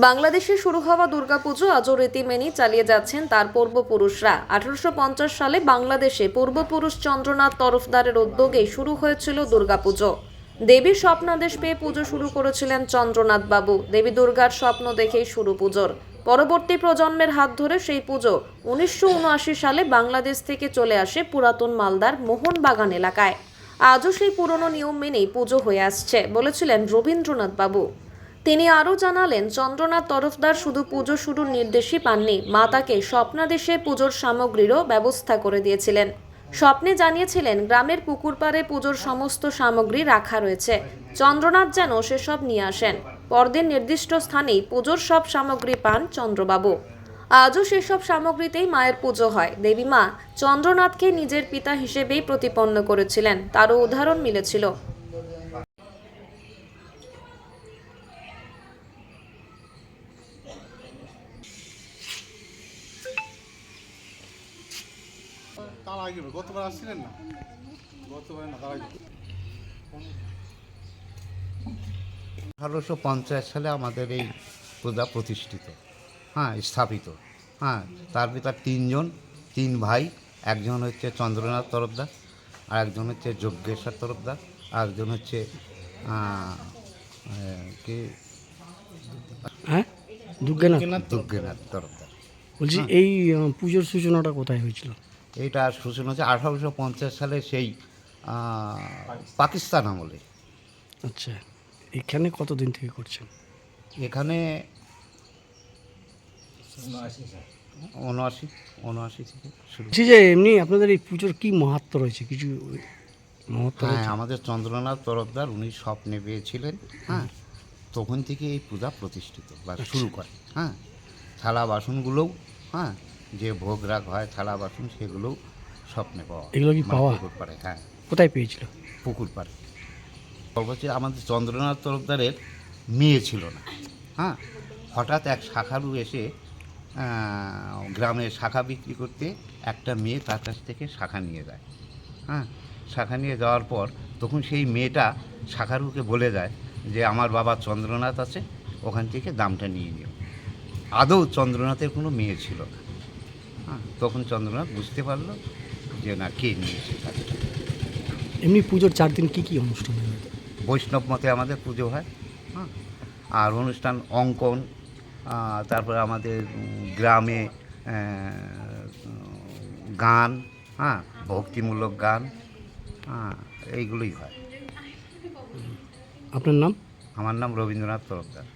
বাংলাদেশে শুরু হওয়া দুর্গাপুজো আজও রীতি মেনেই চালিয়ে যাচ্ছেন তার পূর্বপুরুষরা। আঠারোশো পঞ্চাশ সালে বাংলাদেশে পূর্বপুরুষ চন্দ্রনাথ তরফদারের উদ্যোগে শুরু হয়েছিল দুর্গাপুজো। দেবীর স্বপ্নাদেশ পেয়ে পুজো শুরু করেছিলেন চন্দ্রনাথ বাবু। দেবী দুর্গার স্বপ্ন দেখেই শুরু পুজোর। পরবর্তী প্রজন্মের হাত ধরে সেই পুজো উনিশশো উনআশি সালে বাংলাদেশ থেকে চলে আসে পুরাতন মালদার মোহনবাগান এলাকায়। আজও সেই পুরনো নিয়ম মেনেই পুজো হয়ে আসছে, বলেছিলেন রবীন্দ্রনাথ বাবু। তিনি আরও জানালেন, চন্দ্রনাথ তরফদার শুধু পুজো শুরুর নির্দেশই পাননি, মা তাকে স্বপ্নাদেশে পুজোর সামগ্রীরও ব্যবস্থা করে দিয়েছিলেন। স্বপ্নে জানিয়েছিলেন, গ্রামের পুকুর পাড়ে পুজোর সমস্ত সামগ্রী রাখা রয়েছে। চন্দ্রনাথ যেন সেসব নিয়ে আসেন। পরদিন নির্দিষ্ট স্থানেই পুজোর সব সামগ্রী পান চন্দ্রবাবু। আজও সেসব সামগ্রীতেই মায়ের পুজো হয়। দেবী মা চন্দ্রনাথকে নিজের পিতা হিসেবেই প্রতিপন্ন করেছিলেন। তারও উদাহরণ মিলেছিল। তার আগে গতবার আসছিলেন না? গতবার না তার আগে। আঠারোশো পঞ্চাশ সালে আমাদের এই পূজা প্রতিষ্ঠিত হ্যাঁ স্থাপিত হ্যাঁ তার ভিতর তিনজন তিন ভাই একজন হচ্ছে চন্দ্রনাথ তরফদার আর একজন হচ্ছে যজ্ঞেশ্বর তরফদার আর একজন হচ্ছে কি? হ্যাঁ? দুর্গানাথ। যজ্ঞনাথ তরফদার। বলছি এই পুজোর সূচনাটা কোথায় হয়েছিল? এইটা সূচনা হচ্ছে আঠারোশো পঞ্চাশ সালে সেই পাকিস্তান আমলে। আচ্ছা এখানে কতদিন থেকে করছেন? এখানে উনআশি উনআশি থেকে শুরু। যে এমনি আপনাদের এই পুজোর কি মাহাত্ম রয়েছে? কিছু মহত্ব হ্যাঁ আমাদের চন্দ্রনাথ তরফদার উনি স্বপ্নে পেয়েছিলেন হ্যাঁ তখন থেকে এই পূজা প্রতিষ্ঠিত বা শুরু করে হ্যাঁ। থালা বাসনগুলোও হ্যাঁ যে ভোগ রাগ হয় থালা বাসন সেগুলোও স্বপ্নে পাওয়া এগুলো কি মানে পাওয়া? পুকুর পাড়ে হ্যাঁ। কোথায় পেয়েছিল? পুকুর পাড়ে। হচ্ছে আমাদের চন্দ্রনাথ তরফদারের মেয়ে ছিল না। হ্যাঁ হঠাৎ এক শাখারু এসে গ্রামে শাখা বিক্রি করতে একটা মেয়ে তার কাছ থেকে শাখা নিয়ে যায়। হ্যাঁ শাখা নিয়ে যাওয়ার পর তখন সেই মেয়েটা শাখারুকে বলে যায় যে আমার বাবা চন্দ্রনাথ আছে ওখান থেকে দামটা নিয়ে নিও। আদৌ চন্দ্রনাথের কোনো মেয়ে ছিল না। তখন চন্দ্রনাথ বুঝতে পারল যে না কে নিয়েছে এমনি পুজোর চার দিন কী কী অনুষ্ঠান হয়? বৈষ্ণব মতে আমাদের পুজো হয় হ্যাঁ। আর অনুষ্ঠান অঙ্কন তারপরে আমাদের গ্রামে গান হ্যাঁ ভক্তিমূলক গান হ্যাঁ এইগুলোই হয়। আপনার নাম? আমার নাম রবীন্দ্রনাথ তরফদার।